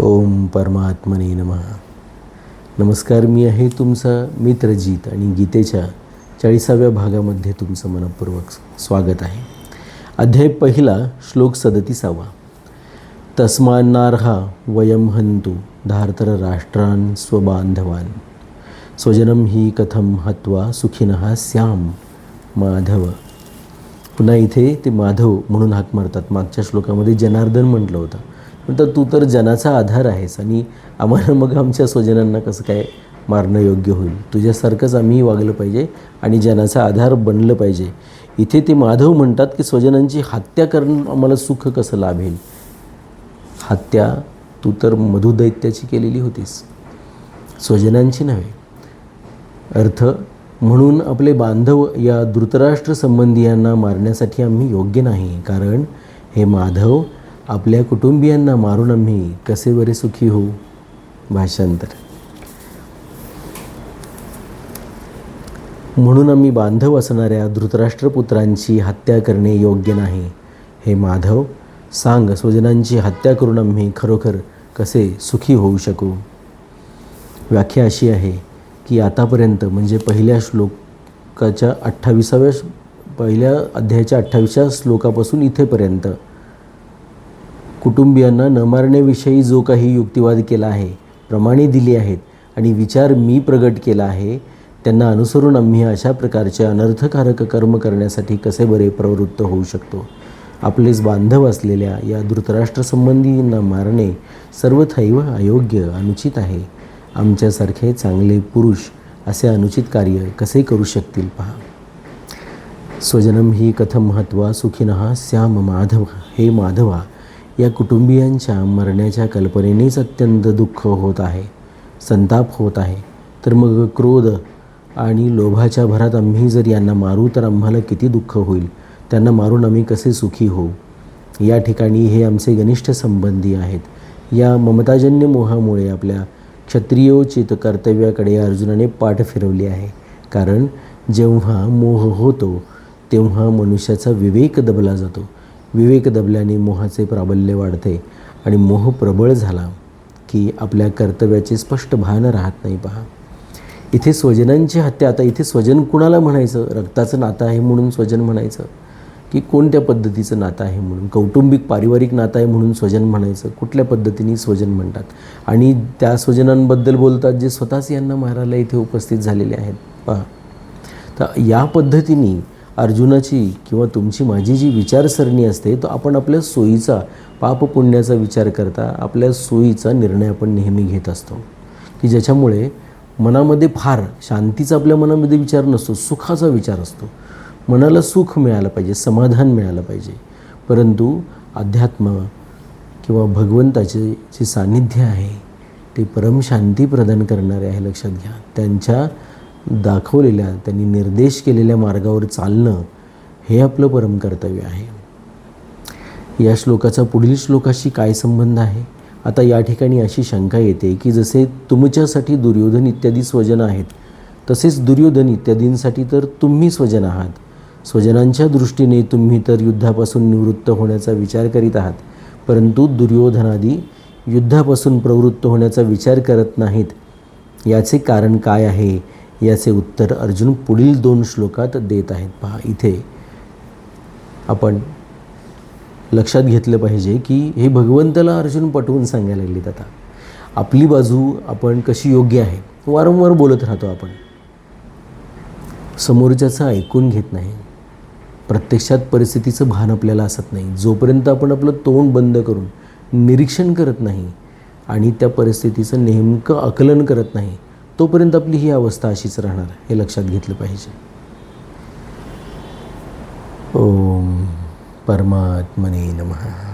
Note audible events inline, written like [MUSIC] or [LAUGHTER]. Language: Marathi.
ओम परमात्मने नमः. नमस्कार मी आहे तुमचा मित्रजीत आणि गीतेच्या चाळीसाव्या भागामध्ये तुमचं मनपूर्वक स्वागत आहे. अध्याय पहिला श्लोक सदतीसावा. तस्मान्नार्हा वयम हंतु धार्तर राष्ट्रान स्वबांधवान स्वजनम ही कथम हत्वा सुखिनः स्याम माधव. पुन्हा इथे ते माधव म्हणून हाक मारतात. मागच्या श्लोकामध्ये जनार्दन म्हटलं होतं. म्हणतात तू तर जनाचा आधार आहेस आणि आम्हाला [LAUGHS] मग आमच्या स्वजनांना कसं काय मारणं योग्य होईल? तुझ्यासारखंच आम्ही वागलं पाहिजे आणि जनाचा आधार बनलं पाहिजे. इथे ते माधव म्हणतात की स्वजनांची हत्या करणं आम्हाला सुख कसं लाभेल? हत्या तू तर मधुदैत्याची केलेली होतीस. स्वजनांची नव्हे. अर्थ म्हणून आपले बांधव या धृतराष्ट्र संबंधियांना मारण्यासाठी आम्ही योग्य नाही कारण हे माधव आपल्या कुटुंबियांना मारून आम्ही कसे बरे सुखी होऊ? भाषांतर. म्हणून आम्ही बांधव असणाऱ्या धृतराष्ट्रपुत्रांची हत्या करणे योग्य नाही. हे माधव सांग स्वजनांची हत्या करून आम्ही खरोखर कसे सुखी होऊ शकू? व्याख्या अशी आहे की आतापर्यंत म्हणजे पहिल्या श्लोकाच्या अठ्ठावीसाव्या पहिल्या अध्यायाच्या अठ्ठावीसच्या श्लोकापासून इथेपर्यंत कुटुंबियांना न मारण्याविषयी जो काही युक्तिवाद केला आहे प्रमाणे दिली आहेत आणि विचार मी प्रगट केला आहे त्यांना अनुसरून आम्ही अशा प्रकारचे अनर्थकारक कर्म करण्यासाठी कसे बरे प्रवृत्त होऊ शकतो? आपलेच बांधव असलेल्या या धृतराष्ट्रसंबंधींना मारणे सर्वथैव अयोग्य अनुचित आहे. आमच्यासारखे चांगले पुरुष असे अनुचित कार्य कसे करू शकतील पहा. स्वजनम ही कथम महत्वा सुखिनः श्याम माधव हे माधवा या कुटुंबियांच्या मरण्याच्या कल्पनेनेच अत्यंत दुःख होत आहे संताप होत आहे. तर मग क्रोध आणि लोभाच्या भरात आम्ही जर यांना मारू तर आम्हाला किती दुःख होईल? त्यांना मारून आम्ही कसे सुखी होऊ? या ठिकाणी हे आमचे घनिष्ठ संबंधी आहेत. या ममताजन्य मोहामुळे आपल्या क्षत्रियोचित कर्तव्याकडे अर्जुनाने पाठ फिरवली आहे. कारण जेव्हा मोह होतो तेव्हा मनुष्याचा विवेक दबला जातो. विवेक दबल्याने मोहाचे प्राबल्य वाढते आणि मोह प्रबळ झाला की आपल्या कर्तव्याचे स्पष्ट भान राहत नाही पहा. इथे स्वजनांची हत्या आता इथे स्वजन कुणाला म्हणायचं? रक्ताचं नातं आहे म्हणून स्वजन म्हणायचं? की कोणत्या पद्धतीचं नातं आहे म्हणून? कौटुंबिक पारिवारिक नातं आहे म्हणून स्वजन म्हणायचं? कुठल्या पद्धतीने स्वजन म्हणतात? आणि त्या स्वजनांबद्दल बोलतात जे स्वतःच यांना मारायला इथे उपस्थित झालेले आहेत. पहा. तर या पद्धतीने अर्जुनाची किंवा तुमची माझी जी विचारसरणी असते तो आपण आपल्या सोयीचा पाप पुण्याचा विचार करता आपल्या सोयीचा निर्णय आपण नेहमी घेत असतो. की ज्याच्यामुळे मनामध्ये फार शांतीचा आपल्या मनामध्ये विचार नसतो सुखाचा विचार असतो. मनाला सुख मिळालं पाहिजे समाधान मिळालं पाहिजे. परंतु अध्यात्म किंवा भगवंताचे जे सान्निध्य आहे ते परमशांती प्रदान करणारे आहे लक्षात घ्या. त्यांच्या दाखवलेल्या त्यांनी निर्देश केलेल्या मार्गावर चालणं हे आपलं परमकर्तव्य आहे. या श्लोकाचा पुढील श्लोकाशी काय संबंध आहे? आता या ठिकाणी अशी शंका येते की जसे तुमच्यासाठी दुर्योधन इत्यादी स्वजन आहेत तसेच दुर्योधन इत्यादींसाठी तर तुम्ही स्वजन आहात. स्वजनांच्या दृष्टीने तुम्ही तर युद्धापासून निवृत्त होण्याचा विचार करीत आहात परंतु दुर्योधनादी युद्धापासून प्रवृत्त होण्याचा विचार करत नाहीत. याचे कारण काय आहे? याचे उत्तर अर्जुन पुढील दोन श्लोकात देत आहेत. पहा इथे आपण लक्षात घेतलं पाहिजे की हे भगवंताला अर्जुन पटवून सांगायला लागलेत आता. आपली बाजू आपण कशी योग्य आहे वारंवार बोलत राहतो आपण. समोरच्याचं ऐकून घेत नाही. प्रत्यक्षात परिस्थितीचं भान आपल्याला असत नाही. जोपर्यंत आपण आपलं तोंड बंद करून निरीक्षण करत नाही आणि त्या परिस्थितीचं नेमकं आकलन करत नाही तोपर्यंत आपली ही अवस्था अशीच राहणार हे लक्षात घेतलं पाहिजे. ओम परमात्मने नमः.